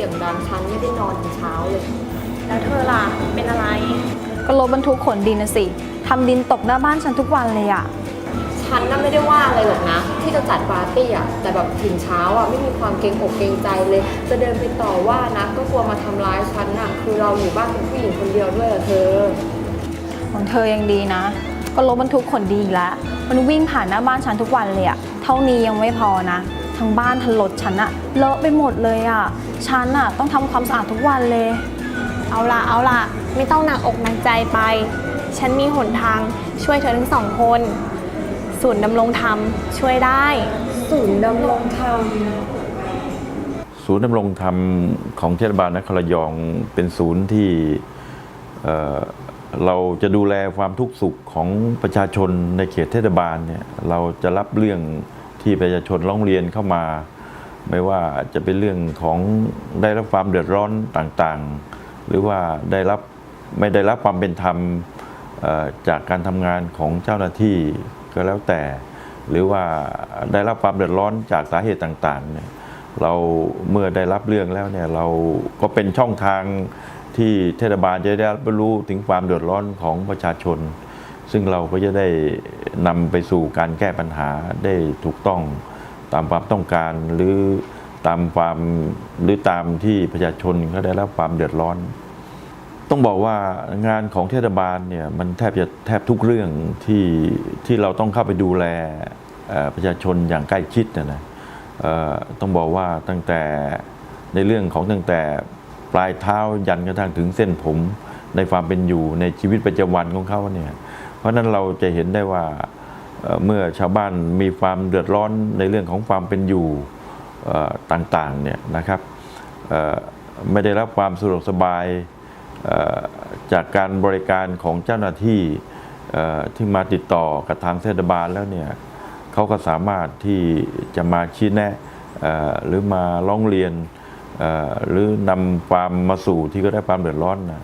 สียงดังฉันไม่ได้นอนถึงเช้าเลย แล้วเธอล่ะ เป็นอะไร ก็รถบรรทุกขนดินนะสิทำดินตกหน้าบ้านฉันทุกวันเลยอะฉันน่ะไม่ได้ว่าอะไรหรอกนะ ที่จะจัดปาร์ตี้อะแต่แบบถึงเช้าอะไม่มีความเกรงอกเกรงใจเลย จะเดินไปต่อว่านะ ก็กลัวมาทำร้ายฉันน่ะคือเราอยู่บ้านเป็นผู้หญิงคนเดียวด้วยอะเธอ ของเธอยังดีนะ ก็รถบรรทุกขนดินอีกแล้วมันวิ่งผ่านหน้าบ้านฉันทุกวันเลยอะเท่านี้ยังไม่พอนะ ทั้งบ้านทั้งรถฉันอะเลอะไปหมดเลยอะฉันอะต้องทำความสะอาดทุกวันเลย เอาล่ะเอาล่ะไม่ต้องหนักอกหนักใจไป ฉันมีหนทางช่วยเธอทั้งสองคน ศูนย์ดำรงธรรมช่วยได้ ศูนย์ดำรงธรรมศูนย์ดำรงธรรมของเทศบาลนครระยองเป็นศูนย์ที่เอ่อเราจะดูแลความทุกข์สุขของประชาชนในเขตเทศบาลเนี่ยเราจะรับเรื่อง ที่ประชาชนร้องเรียนเข้ามา ไม่ว่าจะเป็นเรื่องของได้รับความเดือดร้อนต่างๆ หรือว่าได้รับไม่ได้รับความเป็นธรรมจากการทำงานของเจ้าหน้าที่ก็แล้วแต่ หรือว่าได้รับความเดือดร้อนจากสาเหตุต่างๆเนี่ยเราเมื่อได้รับเรื่องแล้วเนี่ยเราก็เป็นช่องทางที่เทศบาลจะได้รับรู้ถึงความเดือดร้อนของประชาชน ซึ่งเราก็จะได้นำไปสู่การแก้ปัญหาได้ถูกต้องตามความต้องการหรือตามความหรือตามที่ประชาชนเขาได้รับความเดือดร้อน ต้องบอกว่างานของเทศบาลเนี่ยมันแทบจะแทบทุกเรื่องที่ที่เราต้องเข้าไปดูแลประชาชนอย่างใกล้ชิดนะนะต้องบอกว่าตั้งแต่ในเรื่องของตั้งแต่ปลายเท้ายันกระทั่งถึงเส้นผมในความเป็นอยู่ในชีวิตประจำวันของเขาเนี่ย เพราะนั้นเราจะเห็นได้ว่าเมื่อชาวบ้านมีความเดือดร้อนในเรื่องของความเป็นอยู่ต่างๆเนี่ยนะครับไม่ได้รับความสะดวกสบายจากการบริการของเจ้าหน้าที่ที่มาติดต่อกับทางเทศบาลแล้วเนี่ยเขาก็สามารถที่จะมาชี้แนะหรือมาร้องเรียนหรือนำความมาสู่ที่ก็ได้ความเดือดร้อนนะ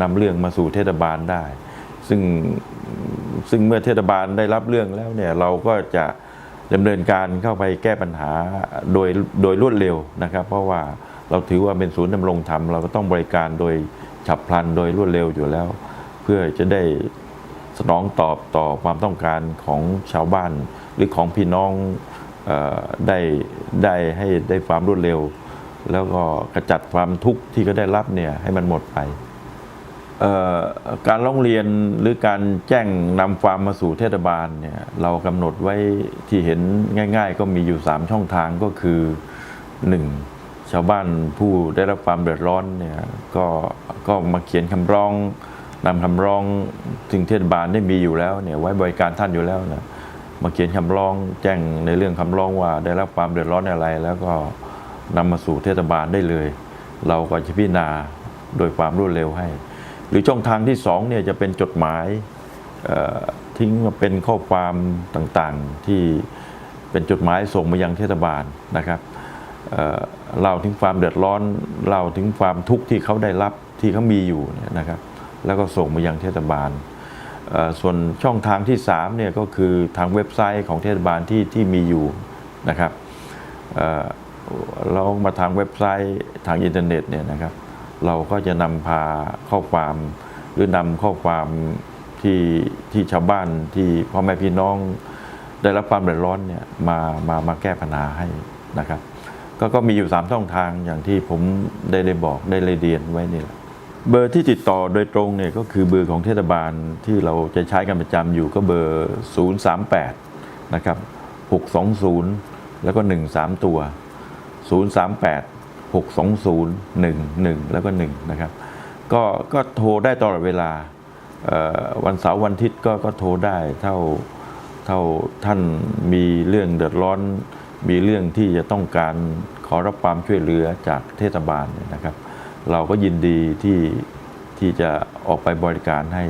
นำเรื่องมาสู่เทศบาลได้ ซึ่งซึ่งเมื่อเทศบาลได้รับเรื่องแล้วเนี่ยเราก็จะดำเนินการเข้าไปแก้ปัญหาโดยโดยรวดเร็วนะครับ เพราะว่าเราถือว่าเป็นศูนย์ดำรงธรรมเราก็ต้องบริการโดยฉับพลันโดยรวดเร็วอยู่แล้ว เพื่อจะได้สนองตอบต่อความต้องการของชาวบ้าน หรือของพี่น้องอได้ได้ให้ได้ความรวดเร็ว แล้วก็กระจัดความทุกข์ที่ก็ได้รับเนี่ยให้มันหมดไป การร้องเรียนหรือการแจ้งนำความมาสู่เทศบาลเนี่ยเรากำหนดไว้ที่เห็นง่าย ๆ ก็มีอยู่ 3 ช่องทางก็คือ 1. ชาวบ้านผู้ได้รับความเดือดร้อนเนี่ยก็ก็มาเขียนคำร้องนำคำร้องถึงเทศบาลได้มีอยู่แล้วเนี่ยไว้บริการท่านอยู่แล้วนะมาเขียนคำร้องแจ้งในเรื่องคำร้องว่าได้รับความเดือดร้อนอะไร แล้วก็นำมาสู่เทศบาลได้เลย เราก็จะพิจารณาโดยความรวดเร็วให้ หรือช่องทางที่สองเนี่ยจะเป็นจดหมายทิ้งมาเป็นข้อความต่างๆ ที่เป็นจดหมายส่งมายังเทศบาลนะครับเเล่าถึงความเดือดร้อนเล่าถึงความทุกข์ที่เขาได้รับที่เขามีอยู่นยนะครับ แล้วก็ส่งมายังเทศบาลส่วนช่องทางที่3เนี่ยก็คือทางเว็บไซต์ของเทศบาลที่ที่มีอยู่นะครับเอ่อเรามาทางเว็บไซต์ทางอินเทอร์เน็ตเนี่ยนะครับ เราก็จะนำพาข้อความ หรือนำข้อความที่ที่ชาวบ้านที่พ่อแม่พี่น้องได้รับความเดือดร้อนเนี่ยมามามาแก้ปัญหาให้นะครับ ก็ก็มีอยู่ 3 ช่องทางอย่างที่ผมได้ได้บอกได้เลยเรียนไว้นี่แหละเบอร์ที่ติดต่อโดยตรงเนี่ยก็คือเบอร์ของเทศบาลที่เราจะใช้กันประจำอยู่ก็เบอร์ 038 นะครับ 620 แล้วก็ 13 ตัว 038 620 11 แล้วก็ 1 นะครับ ก็ก็โทรได้ตลอดเวลาวันเสาร์วันอาทิตย์ก็ก็โทรได้เท่าเท่าท่านมีเรื่องเดือดร้อน มีเรื่องที่จะต้องการขอรับความช่วยเหลือจากเทศบาลนนะครับ เราก็ยินดีที่ที่จะออกไปบริการให้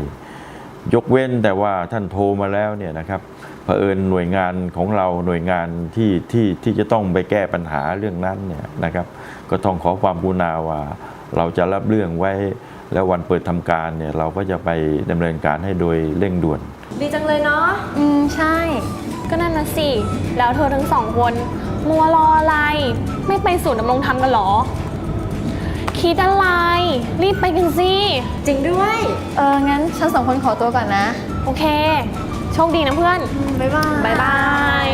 ยกเว้นแต่ว่าท่านโทรมาแล้วเนี่ยนะครับเผอิญหน่วยงานของเราหน่วยงานที่ที่ที่จะต้องไปแก้ปัญหาเรื่องนั้นเนี่ยนะครับ ก็ต้องขอความกรุณาว่าเราจะรับเรื่องไว้ แล้ววันเปิดทำการเนี่ยเราก็จะไปดำเนินการให้โดยเร่งด่วน ดีจังเลยเนาะอืมใช่ ก็นั่นนะสิ แล้วเธอทั้งสองคนมัวรออะไร ไม่ไปศูนย์ดำรงธรรมกันหรอ คิดอะไร รีบไปกันสิ จริงด้วย เออ งั้นฉันสองคนขอตัวก่อนนะ โอเค โชคดีนะเพื่อน บ๊ายบาย บ๊ายบาย